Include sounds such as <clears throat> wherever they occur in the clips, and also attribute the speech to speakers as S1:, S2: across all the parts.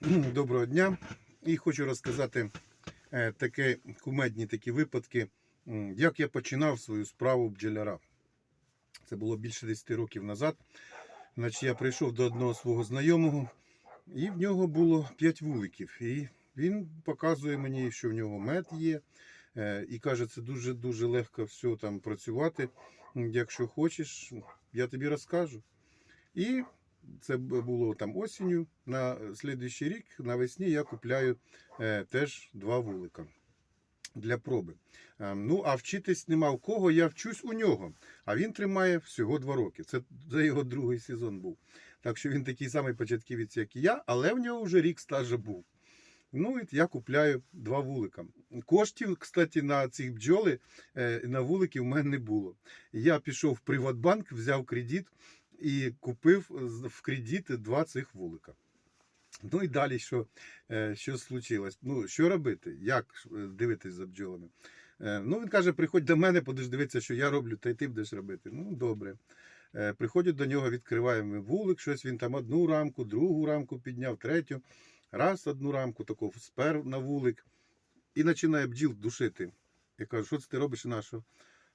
S1: <clears throat> Доброго дня. І хочу розказати е, такі кумедні такі випадки, як я починав свою справу бджоляра. Це було більше 10 років назад. Значить, я прийшов до одного свого знайомого, і в нього було 5 вуликів. І він показує мені, що в нього мед є. е, І каже, це дуже-дуже легко все там працювати. Якщо хочеш, я тобі розкажу. І це було там осінню. На слідуючий рік навесні я купляю е, теж два вулика для проби. Е, ну, а вчитись нема в кого, я вчусь у нього. А він тримає всього два роки. Це, це його другий сезон був. Так що він такий самий початківець, як і я, але в нього вже рік стажу був. Ну, і я купляю два вулика. Коштів, кстати, на ці бджоли, е, на вулики в мене не було. Я пішов в Приватбанк, взяв кредит і купив в кредит два цих вулика. Ну і далі, що, е, що случилось? Ну, що робити? Як е, дивитись за бджолами? Е, Ну, він каже: приходь до мене, будеш дивитися, що я роблю, та й ти будеш робити. Ну, добре. Е, Приходять до нього, відкриваємо вулик, щось він там одну рамку, другу рамку підняв, третю, раз одну рамку, таку спер на вулик і починає бджіл душити. Я кажу, що це ти робиш і на?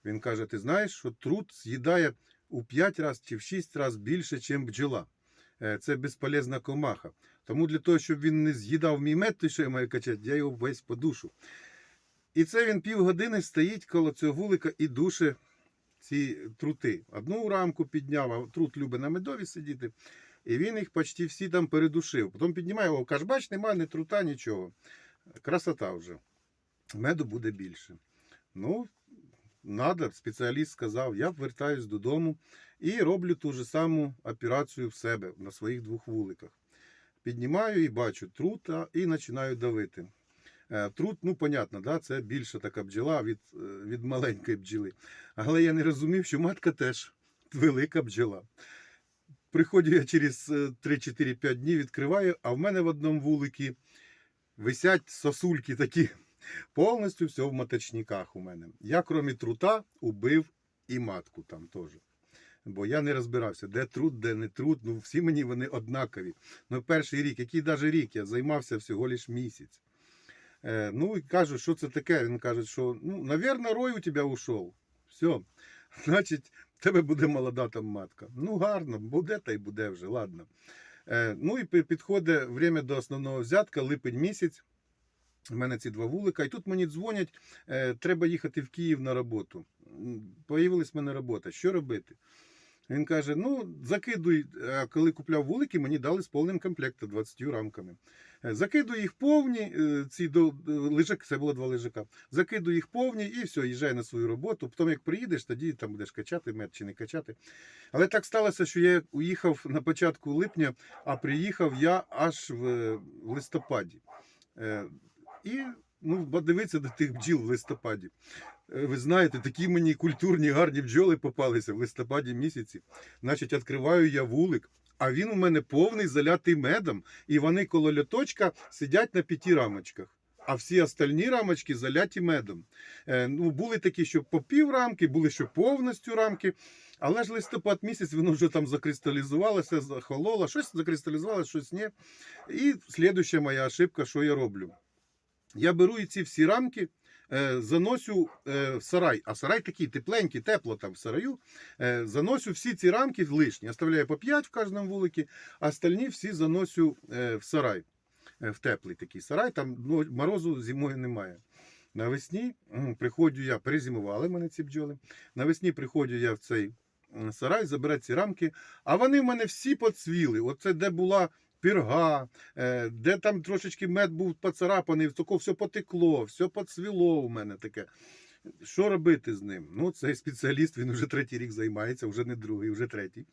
S1: Він каже: ти знаєш, що труд з'їдає у 5 разів чи в 6 разів більше, ніж бджола. Е, Це безполезна комаха. Тому для того, щоб він не з'їдав мій мед, той, що я маю качати, я його весь подушу. І це він півгодини стоїть коло цього вулика і душе ці трути. Одну рамку підняв, а трут любить на медові сидіти. І він їх почти всі там передушив. Потім піднімає його, каже, бач, немає ні трута, нічого. Красота вже. Меду буде більше. Ну, надо, спеціаліст сказав, я вертаюсь додому і роблю ту ж саму операцію в себе на своїх двох вуликах. Піднімаю і бачу трута і починаю давити. Е, Трут, ну, понятно, да, це більша така бджола від, е, від маленької бджоли. Але я не розумів, що матка теж велика бджола. Приходжу я через е, 3-4-5 днів, відкриваю, а в мене в одному вуликі висять сосульки такі. Повністю все в маточниках у мене. Я, крім трута, убив і матку там теж. Бо я не розбирався, де труд, де не труд. Ну, всі мені вони однакові. Ну, перший рік, який навіть рік, я займався всього лиш місяць. Е, ну і кажу, що це таке? Він каже, що ну, навірно, рой у тебе ушов. Все. <laughs> Значить, в тебе буде молода там матка. Ну, гарно, буде та й буде вже, ладно. Е, ну і підходить время до основного взятка, липень місяць. У мене ці два вулика, і тут мені дзвонять, е, треба їхати в Київ на роботу. Появилась в мене робота. Що робити? Він каже: ну, закидуй, а коли купляв вулики, мені дали з повним комплектом 20 рамками. Е, Закидуй їх повні, е, ці до, лежак, це було два лежака. Закидуй їх повні і все, їжджай на свою роботу. Потім, як приїдеш, тоді там будеш качати мед чи не качати. Але так сталося, що я уїхав на початку липня, а приїхав я аж е, в листопаді. І ну, подивитися до тих бджіл в листопаді. Е, Ви знаєте, такі мені культурні, гарні бджоли попалися в листопаді місяці. Значить, відкриваю я вулик, а він у мене повний залятий медом, і вони коло льоточка сидять на п'яти рамочках. А всі остальні рамочки заляті медом. Е, ну, були такі, що по пів рамки, були що повністю рамки. Але ж листопад місяць воно вже там закристалізувалося, захололо, щось закристалізувалося, щось ні. І слідуща моя ошибка, що я роблю. Я беру і ці всі рамки, е, заносю е, в сарай, а сарай такий тепленький, тепло там в сараю. Е, заносю всі ці рамки лишні, оставляю по 5 в кожному вуликі, а остальні всі заносю е, в сарай, е, в теплий такий сарай, там ну, морозу зимою немає. Навесні приходжу я, перезимували мене ці бджоли. Навесні приходжу я в цей сарай, забирати ці рамки, а вони в мене всі поцвіли. Оце де була пірга, е, де там трошечки мед був поцарапаний, тако все потекло, все поцвіло у мене таке. Що робити з ним? Ну, цей спеціаліст, він вже третій рік займається, вже не другий, вже третій.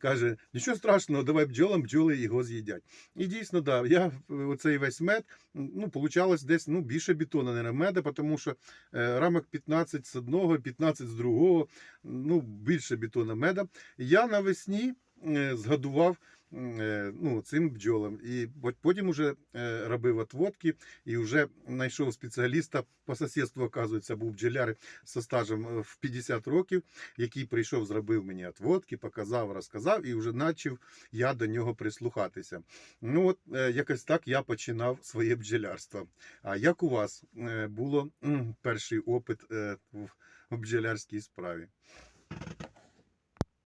S1: Каже, нічого страшного, давай бджолам, бджоли його з'їдять. І дійсно, да, я е, оцей весь мед, ну, получалось десь ну, більше бетона, не меда, тому що е, рамок 15 з одного, 15 з другого, ну, більше бетона меда. Я навесні е, ну, цим бджолам. І потім вже е, робив отводки і вже знайшов спеціаліста по сусідству, оказується, був бджоляр зі стажем е, в 50 років, який прийшов, зробив мені отводки, показав, розказав, і вже почав я до нього прислухатися. Ну от е, якось так я починав своє бджолярство. А як у вас е, було перший опит е, в бджолярській справі?